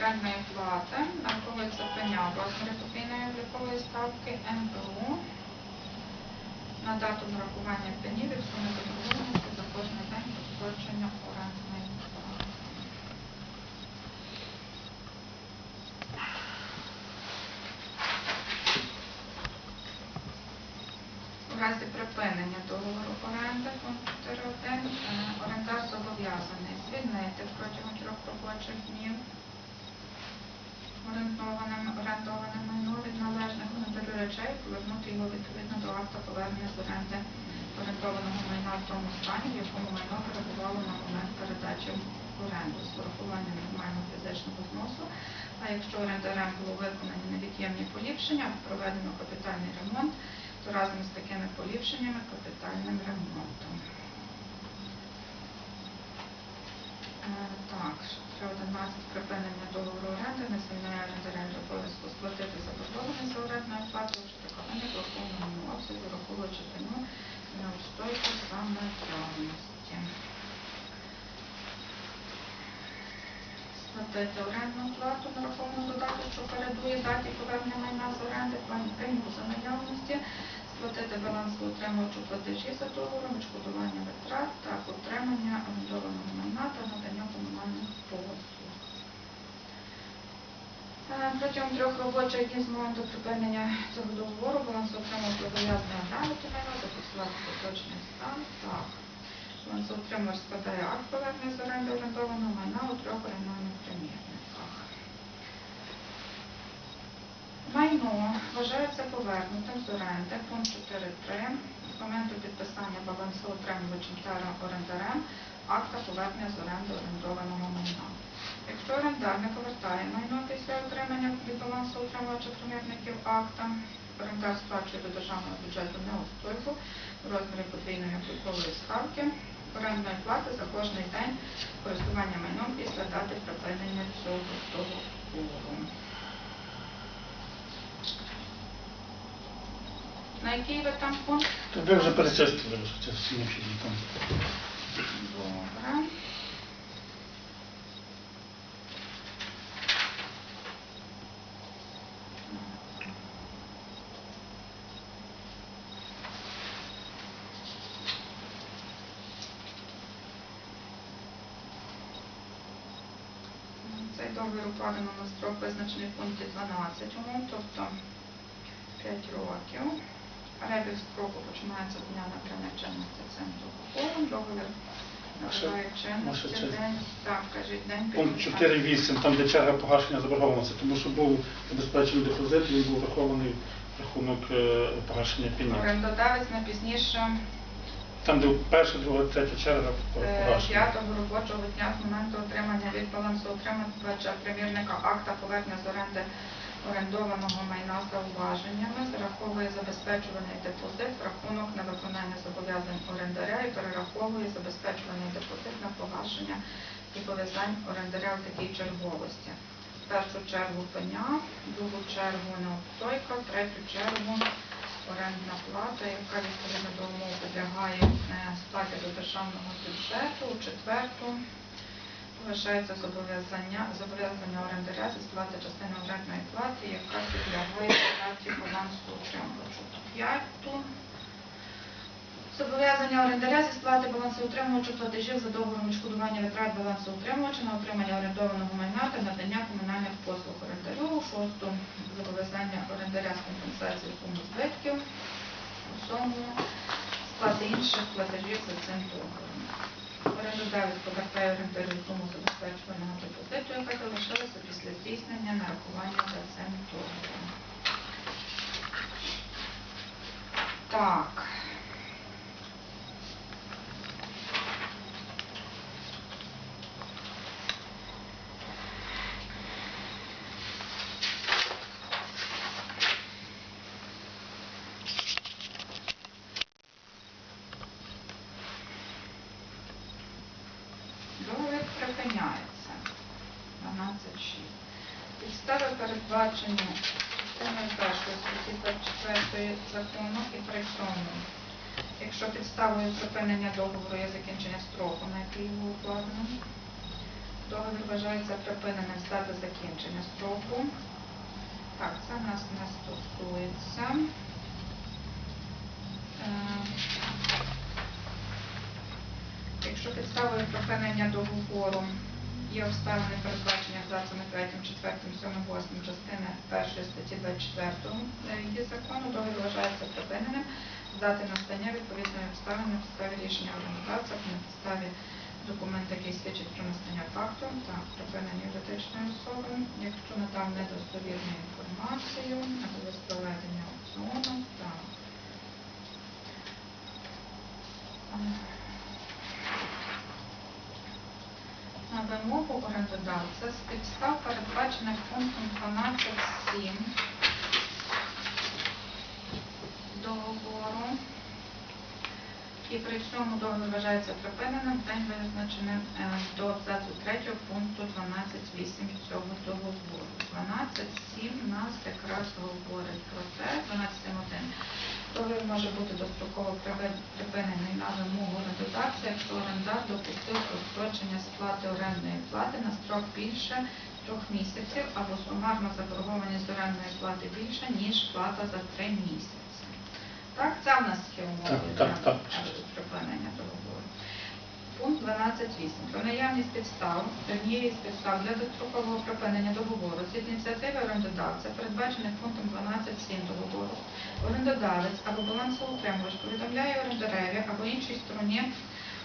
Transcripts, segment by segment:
орендної плати нараховується пеня в розмірі подвійної облікової ставки НБУ на дату нарахування пені від суми заборгованості за кожний день сплачення орендної плати. У разі припинення договору оренди пункт 4.1 е, орендар зобов'язаний звільнити протягом трьох робочих днів орендованим майно від належних орендарю речей, повернути його відповідно до акта повернення з оренди орендованого майна в тому стані, в якому майно перебувало на момент передачі в оренду з урахуванням нормального фізичного зносу. А якщо орендарем було виконані невід'ємні поліпшення, проведено капітальний ремонт, то разом з такими поліпшеннями капітальним ремонтом. Е, Так, ще 11 припинення Сплатити орендну плату нараховану додатку, що передує даті повернення майна з оренди, пеню за наявності, сплатити баланс балансоутримувачу платежі за договором, відшкодування витрат та отримання орендованого майна та надання комунальних послуг. Е, Протягом трьох робочих днів з моменту припинення цього договору балансоутримувач зобов'язаний оглянути майно, зафіксувати поточний стан. Так. Балансоутримувач складає акт повернення з оренди орендованого майна у трьох орендованих примірниках. Майно вважається повернутим з оренди, пункт 4.3, з моменту підписання балансоутримувачем та орендарем акта повернення з оренди орендованого майна. Якщо орендар не повертає майно після отримання від балансоутримувача примірників акта, орендар сплачує до державного бюджету неустойку розмірі подвійної облікової ставки орендної плати за кожний день користування майном після дати припинення цього договору. На який ви там пункт? Тобі вже перечислили, що це всі необхідні там. Добре. Договір укладено на строк визначений в пункті 12 умов, тобто 5 років. Перебіг строку починається з дня набрання чинності цим договором. Договір набирає чинності день, так, кажіть, день Пункт підписання. 4.8, там де черга погашення заборгованості, тому що був забезпечений депозит, він був врахований в рахунок е, погашення пені. Орендодавець не пізніше Там, де перша, друга, третя черга по- е, погашення. п'ятого робочого дня з моменту отримання від балансоутримувача примірника акта повернення з оренди орендованого майна з зауваженнями, зараховує забезпечуваний депозит в рахунок невиконання зобов'язань орендаря і перераховує забезпечуваний депозит на погашення зобов'язань орендаря в такій черговості. В першу чергу пеня, в другу чергу неустойка, в третю чергу орендна плата, яка відповідно до умов підлягає е, сплаті до державного бюджету, у четверту Залишається зобов'язання зобов'язання орендаря сплати частини орендної плати, яка підлягає сплаті балансу утримувачу. П'яту. Зобов'язання орендаря зі сплати балансоутримувачу платежів за договором відшкодування витрат балансоутримувача на отримання орендованого майна та надання комунальних послуг орендарю. Шосту. Зобов'язання орендаря з компенсацією суми збитків. У сьому сплати інших платежів за цим договором. Орендодавець повертає орендарю суму забезпечуваного депозиту, яка залишилася після здійснення нарахування за цим договором. Так. Договір припиняється. 12.6. Підстави передбачені частиною першої статті 24 закону і при якщо підставою припинення договору є закінчення строку, на який його укладено, Договір вважається припиненим з дати закінчення строку. Так, це в нас не стосується. Е, Якщо підставою припинення договору є обставини передбачення абзацами 3, 4, 7, 8 частини 1 статті 24 її закону, договір вважається припиненим з дати настання відповідної обставини на підставі рішення організації, на підставі документа, який свідчить про настання факту та припинення юридичної особи, якщо надав недостовірну інформацію або без проведення аукціону та на вимогу орендодавця з підстав, передбачених пунктом 12.7 договору, цьому договір вважається припиненим в день визначеним е, до абзацу 3 пункту 12.8 цього договору. 12.7 у нас якраз говорить про те, 12.7.1. Договір може бути достроково припинений на вимогу орендодавця, якщо орендар допустив розстрочення сплати орендної плати на строк більше трьох місяців або сумарна заборгованість орендної плати більша, ніж плата за три місяці. Так, це в нас є умови Так, так, для так. е, припинення договору. Пункт 12.8. Про наявність підстав, однієї з підстав для дострокового припинення договору з ініціативи орендодавця, передбачених пунктом 12.7 договору, орендодавець або балансоутримувач повідомляє орендареві або іншій стороні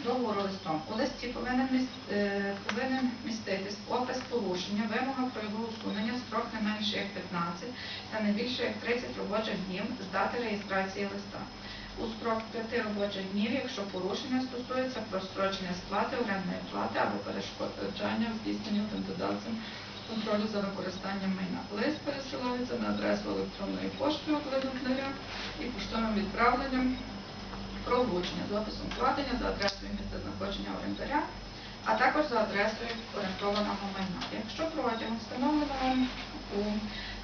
договору листом. У листі повинен, е, міститись опис порушення, вимога про його усунення, строк не менше як 15 та не більше як 30 робочих днів з дати реєстрації листа. У строк 5 робочих днів, якщо порушення стосується прострочення сплати орендної плати або перешкоджання в здійсненні орендодавцем контролю за використанням майна. Лист пересилається на адресу електронної пошти орендаря і поштовим відправленням про вручення з описом вкладення за адресою місця знаходження орендаря, а також за адресою орієнтованого майна. Якщо протягом встановленого у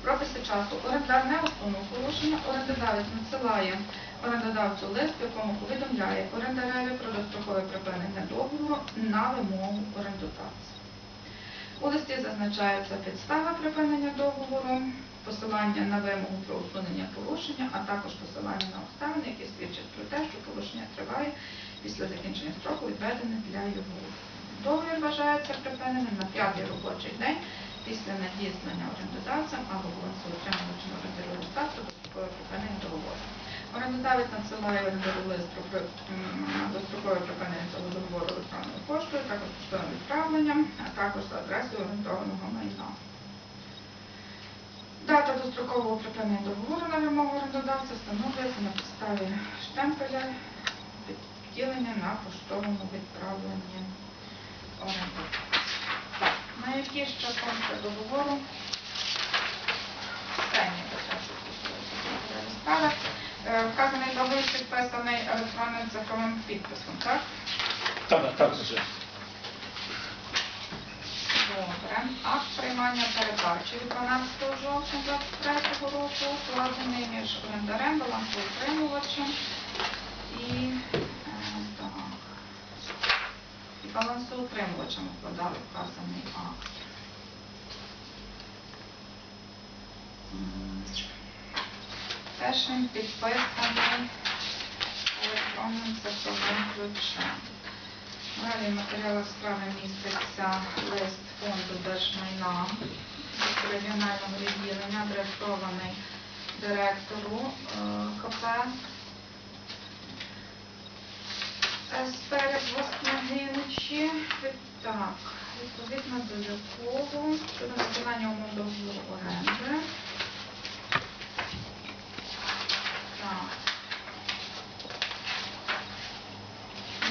прописі часу орендар не усунув порушення, орендодавець надсилає орендодавцю лист, в якому повідомляє орендареві про дострокове припинення договору на вимогу орендодавця. У листі зазначається підстава припинення договору, посилання на вимогу про усунення порушення, а також посилання на обставини, які свідчать про те, що порушення триває після закінчення строку, відведених для його. Договір вважається припиненим на п'ятий робочий день після надіслання орендодавцем або балансоутримувачем орендарю листа про дострокове припинення договору. Орендодавець надсилає лист про дострокове припинення цього договору електронною поштою, також поштовим відправленням, а також за адресою орендованого майна. Дата дострокового припинення договору на вимогу орендодавця встановлюється на підставі штемпеля відділення на поштовому відправленні орендодавця. На які ще пункти договору? Останній це те, що стосується. Е, Вказаний договір підписаний електронним цифровим підписом, так? Так, так, так. Добре. Акт приймання передачі від 12 жовтня 2023 року укладений між орендарем, балансоутримувачем і, е, так, і балансоутримувачем укладали вказаний акт. Теж підписаний електронним цифровим ключем. Далі в матеріалах справи міститься лист фонду держмайна від регіонального відділення, адресований директору е, КП СП Восногиничі. Так, відповідно до якого щодо виконання умов договору оренди.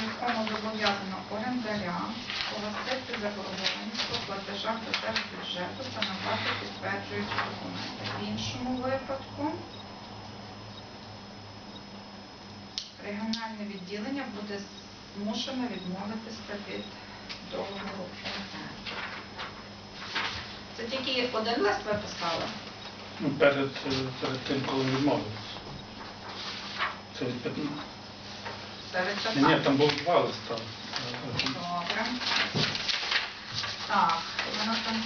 Якому зобов'язано орендаря погасити заборгованість по платежах до держбюджету та надати підтверджуючі документи. В іншому випадку регіональне відділення буде змушено відмовитися від договору. Це тільки один лист ви писали? Ну, перед, перед тим, коли відмовилися. Це від 15. Це від Ні, ні, там було два листа. Добре. Так, там